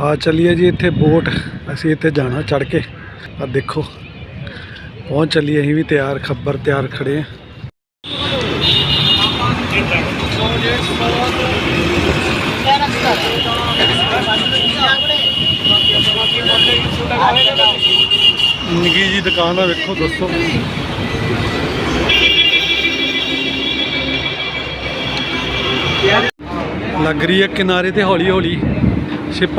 ਆ ਚੱਲੀਏ ਜੀ ਇੱਥੇ ਬੋਟ। ਅਸੀਂ ਇੱਥੇ ਜਾਣਾ ਚੜ ਕੇ। ਆ ਦੇਖੋ, ਪਹੁੰਚ ਚੱਲੀਏ, ਅਸੀਂ ਵੀ ਤਿਆਰ, ਖੱਬਰ ਤਿਆਰ ਖੜੇ ਆ। ਨਿੱਕੀ ਜੀ ਦੁਕਾਨ ਆ, ਵੇਖੋ, ਦੱਸੋ। ਲੱਗ ਰਹੀ ਹੈ ਕਿਨਾਰੇ ਤੇ ਹੌਲੀ ਹੌਲੀ ਸ਼ਿਪ।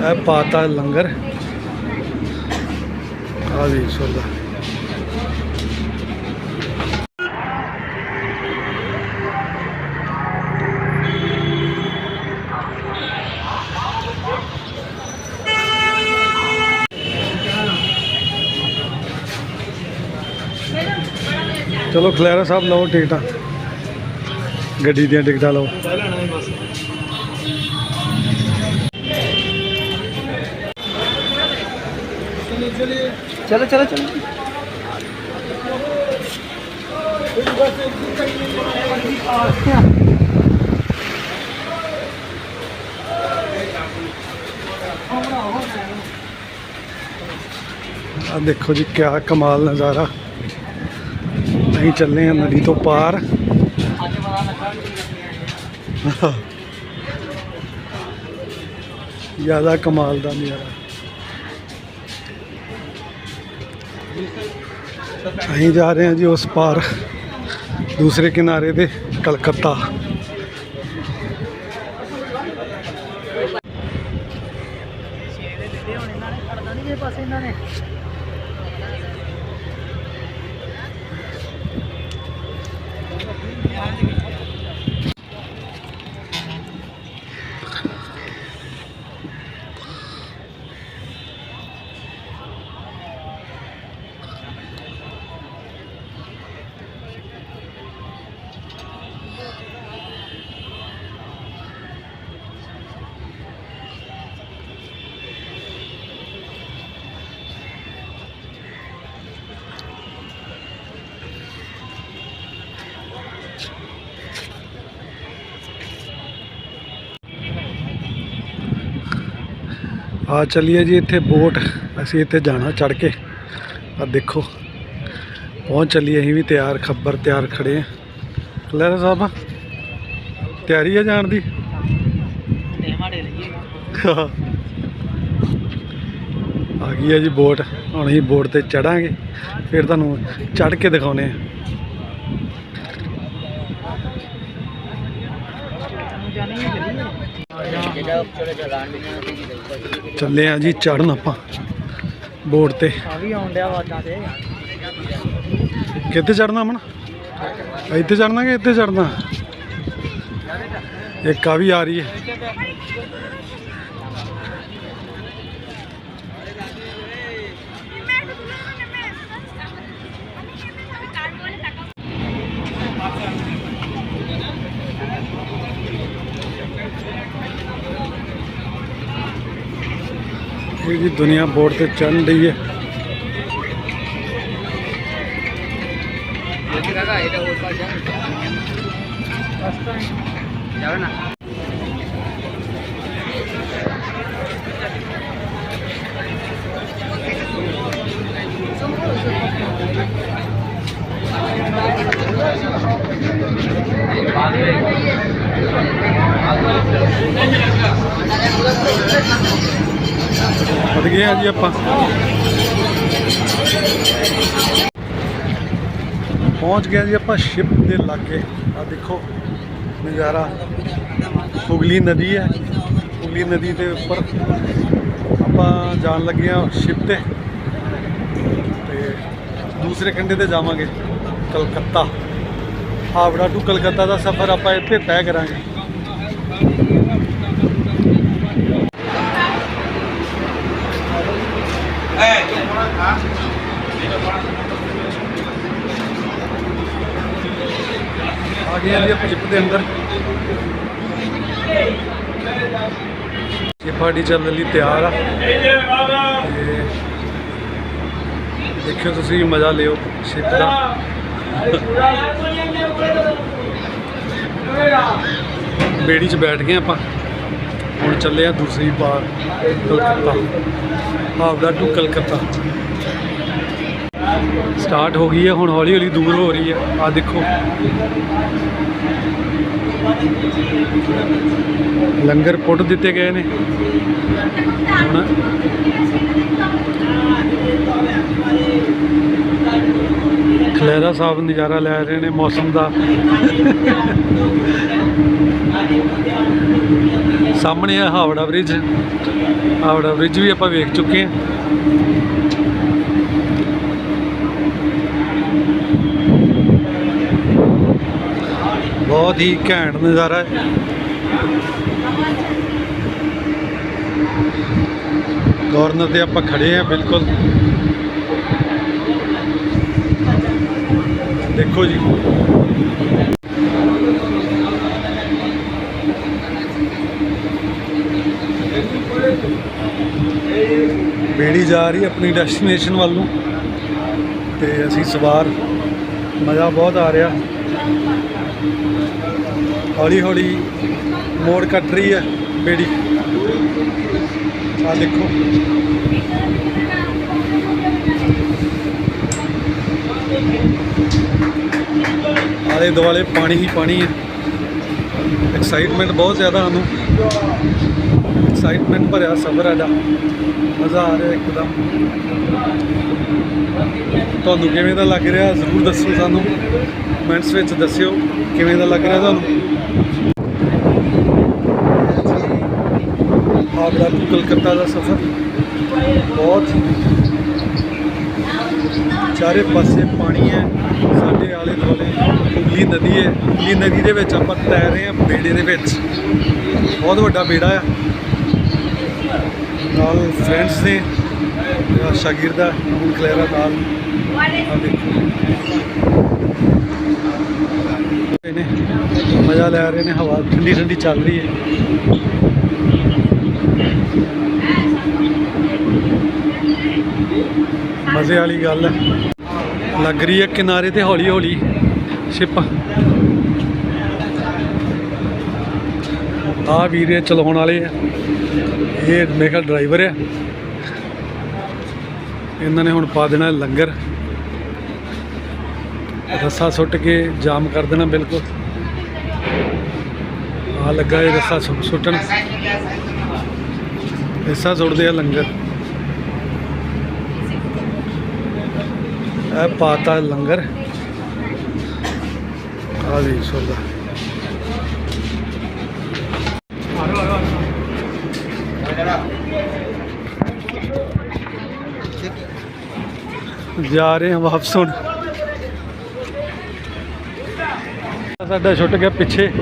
ਇਹ ਪਾਤਾ ਲੰਗਰ। ਆ ਵੀ ਸੋਦਾ ਚਲੋ ਖਲੈਰਾ ਸਾਹਿਬ ਲਓ ਟਿਕਟਾਂ ਗੱਡੀ ਦੀਆਂ ਟਿਕਟਾਂ ਲਓ। ਚਲੋ ਚਲੋ ਚਲੋ। ਦੇਖੋ ਜੀ ਕਿਆ ਕਮਾਲ ਨਜ਼ਾਰਾ। ਅਸੀਂ ਚੱਲੇ ਆ ਨਦੀ ਤੋਂ ਪਾਰ। ਜ਼ਿਆਦਾ ਕਮਾਲ ਦਾ ਨਜ਼ਾਰਾ। ਅਸੀਂ ਜਾ ਰਹੇ ਹਾਂ ਜੀ ਉਸ ਪਾਰ, ਦੂਸਰੇ ਕਿਨਾਰੇ ਤੇ ਕਲਕੱਤਾ। ਆ ਚੱਲੀਏ ਜੀ ਇੱਥੇ ਬੋਟ। ਅਸੀਂ ਇੱਥੇ ਜਾਣਾ ਚੜ ਕੇ। ਆ ਦੇਖੋ, ਪਹੁੰਚ ਚੱਲੀਏ, ਅਸੀਂ ਵੀ ਤਿਆਰ, ਖੱਬਰ ਤਿਆਰ ਖੜੇ ਆ ਲੈਰਾ ਸਾਹਿਬ, ਤਿਆਰੀ ਆ ਜਾਣ ਦੀ? ਆ ਗਈ ਆ ਜੀ ਬੋਟ। ਹੁਣ ਅਸੀਂ ਬੋਟ ਤੇ ਚੜਾਂਗੇ ਫਿਰ ਤੁਹਾਨੂੰ ਚੜ ਕੇ ਦਿਖਾਉਨੇ ਆ ਚੱਲੇ ਆ ਜੀ ਚੜਨ ਆਪਾਂ ਬੋਟ ਤੇ। ਆ ਵੀ ਆਉਣ ਡਿਆ ਵਾਜਾਂ ਤੇ। ਕਿੱਥੇ ਚੜਨਾ ਮਨ ਇੱਥੇ ਚੜਨਾ ਕਿ ਇੱਥੇ ਚੜਨਾ ਇੱਕ ਆ ਵੀ ਆ ਰਹੀ ਹੈ। ਇਹ ਜੀ ਦੁਨੀਆ ਬੋਰਡ ਤੇ ਚੜਨ ਰਹੀ ਹੈ ਵਧ ਗਏ ਆ ਜੀ ਆਪਾਂ। ਪਹੁੰਚ ਗਏ ਜੀ ਆਪਾਂ ਸ਼ਿਪ ਦੇ ਲਾਗੇ। ਆ ਦੇਖੋ, ਨਜ਼ਾਰਾ। ਹੁਗਲੀ ਨਦੀ ਹੈ। ਹੁਗਲੀ ਨਦੀ ਦੇ ਉੱਪਰ ਆਪਾਂ ਜਾਣ ਲੱਗੇ ਆ ਸ਼ਿਪ ਤੇ। ਤੇ ਦੂਸਰੇ ਕੰਢੇ ਤੇ ਜਾਵਾਂਗੇ, ਕਲਕੱਤਾ। ਹਾਵੜਾ ਟੂ ਕਲਕੱਤਾ ਦਾ ਸਫ਼ਰ ਆਪਾਂ ਇੱਥੇ ਤੈਅ ਕਰਾਂਗੇ। ਗਏ ਆ ਜੀ ਸ਼ਿਪ ਦੇ ਅੰਦਰ। ਇਹ ਪਾਰਟੀ ਚੱਲਣ ਲਈ ਤਿਆਰ ਆ। ਦੇਖਿਓ ਤੁਸੀਂ, ਮਜ਼ਾ ਲਿਓ ਸ਼ਿਪ ਦਾ। ਬੇੜੀ 'ਚ ਬੈਠ ਗਏ ਆਪਾਂ। ਹੁਣ ਚੱਲੇ ਆ ਦੂਸਰੀ ਪਾਰ ਕਲਕੱਤਾ। ਹਾਵੜਾ ਟੂ ਕਲਕੱਤਾ। ਸਟਾਰਟ ਹੋ ਗਈ ਹੈ, ਹੁਣ ਹੌਲੀ ਹੌਲੀ ਦੂਰ ਹੋ ਰਹੀ ਹੈ। ਆ ਦੇਖੋ। ਲੰਗਰ ਪੁੱਟ ਦਿੱਤੇ ਗਏ ਨੇ। ਹੁਣ ਖਲੇਰਾ ਸਾਹਿਬ ਨਜ਼ਾਰਾ ਲੈ ਰਹੇ ਨੇ ਮੌਸਮ ਦਾ। ਸਾਹਮਣੇ ਆ ਹਾਵੜਾ ਬ੍ਰਿਜ। ਹਾਵੜਾ ਬ੍ਰਿਜ ਵੀ ਆਪਾਂ ਵੇਖ ਚੁੱਕੇ ਹਾਂ। ਬਹੁਤ ਹੀ ਘੈਂਟ ਨਜ਼ਾਰਾ ਹੈ। ਕਾਰਨਰ ਤੇ ਆਪਾਂ ਖੜੇ ਆ ਬਿਲਕੁਲ। ਦੇਖੋ ਜੀ। ਬੇੜੀ ਜਾ ਰਹੀ ਆਪਣੀ ਡੈਸਟੀਨੇਸ਼ਨ ਵੱਲ ਨੂੰ। ਤੇ ਅਸੀਂ ਸਵਾਰ, ਮਜ਼ਾ ਬਹੁਤ ਆ ਰਿਹਾ। ਹੌਲੀ ਹੌਲੀ ਮੋੜ ਕੱਟ ਰਹੀ ਹੈ ਬੇੜੀ। ਆ ਦੇਖੋ। ਆਲੇ ਦੁਆਲੇ ਪਾਣੀ ਹੀ ਪਾਣੀ ਹੈ। ਐਕਸਾਈਟਮੈਂਟ ਬਹੁਤ ਜ਼ਿਆਦਾ ਸਾਨੂੰ। ਐਕਸਾਈਟਮੈਂਟ ਭਰਿਆ ਸਫ਼ਰ ਸਾਡਾ। ਮਜ਼ਾ ਆ ਰਿਹਾ ਇੱਕਦਮ। ਤੁਹਾਨੂੰ ਕਿਵੇਂ ਦਾ ਲੱਗ ਰਿਹਾ? ਜ਼ਰੂਰ ਦੱਸਿਓ ਸਾਨੂੰ। ਕਮੈਂਟਸ ਵਿੱਚ ਦੱਸਿਓ ਕਿਵੇਂ ਦਾ ਲੱਗ ਰਿਹਾ ਤੁਹਾਨੂੰ? ਆਗਰਾ ਤੋਂ ਕਲਕੱਤਾ ਦਾ ਸਫ਼ਰ ਬਹੁਤ ਚਾਰੇ ਪਾਸੇ ਪਾਣੀ ਹੈ। ਸਾਡੇ ਆਲੇ ਦੁਆਲੇ ਹੁਗਲੀ ਨਦੀ ਹੈ। ਹੁਗਲੀ ਨਦੀ ਦੇ ਵਿੱਚ ਆਪਾਂ ਤੈਰ ਰਹੇ ਹਾਂ ਬੇੜੇ ਦੇ ਵਿੱਚ। ਬਹੁਤ ਵੱਡਾ ਬੇੜਾ ਆ। ਨਾਲ ਫਰੈਂਡਸ ਨੇ ਸ਼ਾਗਿਰਦ ਹੈ ਅਮਨ ਕਲੇਰਾ ਨਾਲ। ਆ ਮਜ਼ਾ ਲੈ ਰਹੇ ਨੇ, ਹਵਾ ਠੰਡੀ ਠੰਡੀ ਚੱਲ ਰਹੀ ਹੈ। ਮਜ਼ੇ ਵਾਲੀ ਗੱਲ ਹੈ। ਲੱਗ ਰਹੀ ਹੈ ਕਿਨਾਰੇ ਤੇ ਹੌਲੀ ਹੌਲੀ ਸ਼ਿਪ ਆ ਵੀਰੇ ਚਲਾਉਣ ਵਾਲੇ ਆ। ਇਹ ਮੇਰਾ ਡਰਾਈਵਰ ਹੈ ਇਹਨਾਂ ਨੇ ਹੁਣ ਪਾ ਦੇਣਾ ਲੰਗਰ। ਰੱਸਾ ਸੁੱਟ ਕੇ ਜਾਮ ਕਰ ਦੇਣਾ ਬਿਲਕੁਲ। ਆ ਲੱਗਾ ਇਹ ਰੱਸਾ ਸੁ- ਸੁੱਟਣ। ਰੱਸਾ ਸੁੱਟਦੇ ਆ ਲੰਗਰ। ਇਹ ਪਾਤਾ ਲੰਗਰ। ਆ ਵੀ ਸੁੱਟਦਾ ਜਾ ਰਹੇ ਹਾਂ ਵਾਪਸ ਹੁਣ। ਸਾਡਾ ਛੁੱਟ ਗਿਆ ਪਿੱਛੇ।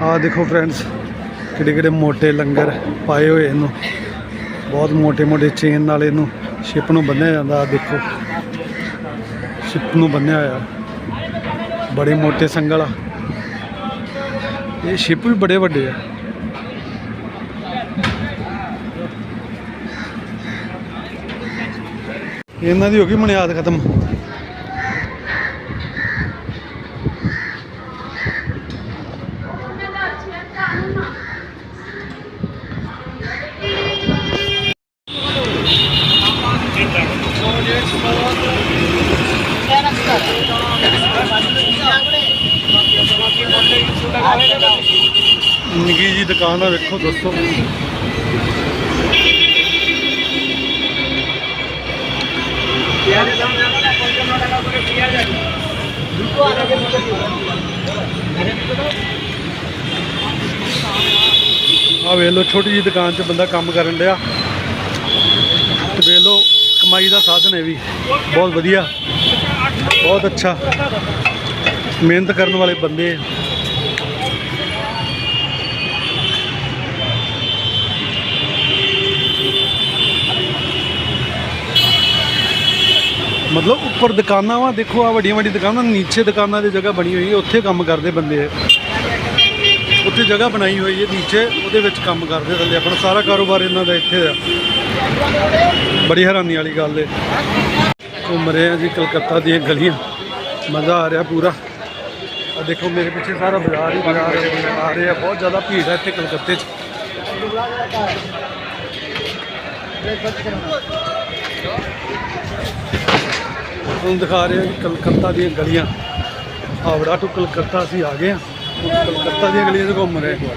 ਆ ਦੇਖੋ ਫਰੈਂਡਸ, ਕਿਹੜੇ ਕਿਹੜੇ ਮੋٹے ਲੰਗਰ ਪਾਏ ਹੋਏ ਇਹਨੂੰ। ਬਹੁਤ ਮੋਟੇ ਮੋਟੇ ਚੇਨ ਨਾਲ ਇਹਨੂੰ ਸ਼ਿਪ ਨੂੰ ਬੰਨਿਆ ਜਾਂਦਾ ਆ ਦੇਖੋ। ਸ਼ਿਪ ਨੂੰ ਬੰਨਿਆ ਹੋਇਆ। ਬੜੇ ਮੋਟੇ ਸੰਗਲ ਆ। ਇਹ ਸ਼ਿਪ ਵੀ ਬੜੇ ਵੱਡੇ ਆ। ਇਹਨਾਂ ਦੀ ਹੋ ਗਈ ਮਨਿਆਦ ਖਤਮ। ਨਿੱਕੀ ਜੀ ਦੁਕਾਨ ਆ ਵੇਖੋ ਦੋਸਤੋ ਆ ਵੇਖ ਲਓ, ਛੋਟੀ ਜੀ ਦੁਕਾਨ 'ਚ ਬੰਦਾ ਕੰਮ ਕਰਨ ਡਿਆ। ਤੇ ਵੇਖ ਲਓ, ਕਮਾਈ ਦਾ ਸਾਧਨ ਹੈ ਵੀ। ਬਹੁਤ ਵਧੀਆ, ਬਹੁਤ ਅੱਛਾ। ਮਿਹਨਤ ਕਰਨ ਵਾਲੇ ਬੰਦੇ ਮਤਲਬ ਉੱਪਰ ਦੁਕਾਨਾਂ ਵਾ, ਦੇਖੋ ਆ ਵੱਡੀਆਂ ਵੱਡੀਆਂ ਦੁਕਾਨਾਂ, ਨੀਚੇ ਦੁਕਾਨਾਂ ਦੀ ਜਗ੍ਹਾ ਬਣੀ ਹੋਈ ਹੈ, ਉੱਥੇ ਕੰਮ ਕਰਦੇ ਬੰਦੇ ਆ ਉੱਥੇ ਜਗ੍ਹਾ ਬਣਾਈ ਹੋਈ ਹੈ, ਨੀਚੇ ਉਹਦੇ ਵਿੱਚ ਕੰਮ ਕਰਦੇ ਥੱਲੇ, ਆਪਣਾ ਸਾਰਾ ਕਾਰੋਬਾਰ ਇਹਨਾਂ ਦਾ ਇੱਥੇ ਆ। ਬੜੀ ਹੈਰਾਨੀ ਵਾਲੀ ਗੱਲ ਹੈ ਘੁੰਮ ਰਹੇ ਆ ਜੀ ਕਲਕੱਤਾ ਦੀਆਂ ਗਲੀਆਂ। ਮਜ਼ਾ ਆ ਰਿਹਾ ਪੂਰਾ। ਆ ਦੇਖੋ ਮੇਰੇ ਪਿੱਛੇ ਸਾਰਾ ਬਾਜ਼ਾਰ ਹੀ ਬਾਜ਼ਾਰ ਆ ਰਿਹਾ ਬਹੁਤ ਜ਼ਿਆਦਾ ਭੀੜ ਹੈ ਇੱਥੇ ਕਲਕੱਤੇ 'ਚ। ਤੁਹਾਨੂੰ ਦਿਖਾ ਰਹੇ ਹਾਂ ਕਲਕੱਤਾ ਦੀਆਂ ਗਲੀਆਂ। ਹਾਵੜਾ ਟੂ ਕਲਕੱਤਾ ਅਸੀਂ ਆ ਗਏ ਹਾਂ। ਕਲਕੱਤਾ ਦੀਆਂ ਗਲੀਆਂ 'ਚ ਘੁੰਮ ਰਹੇ ਹਾਂ।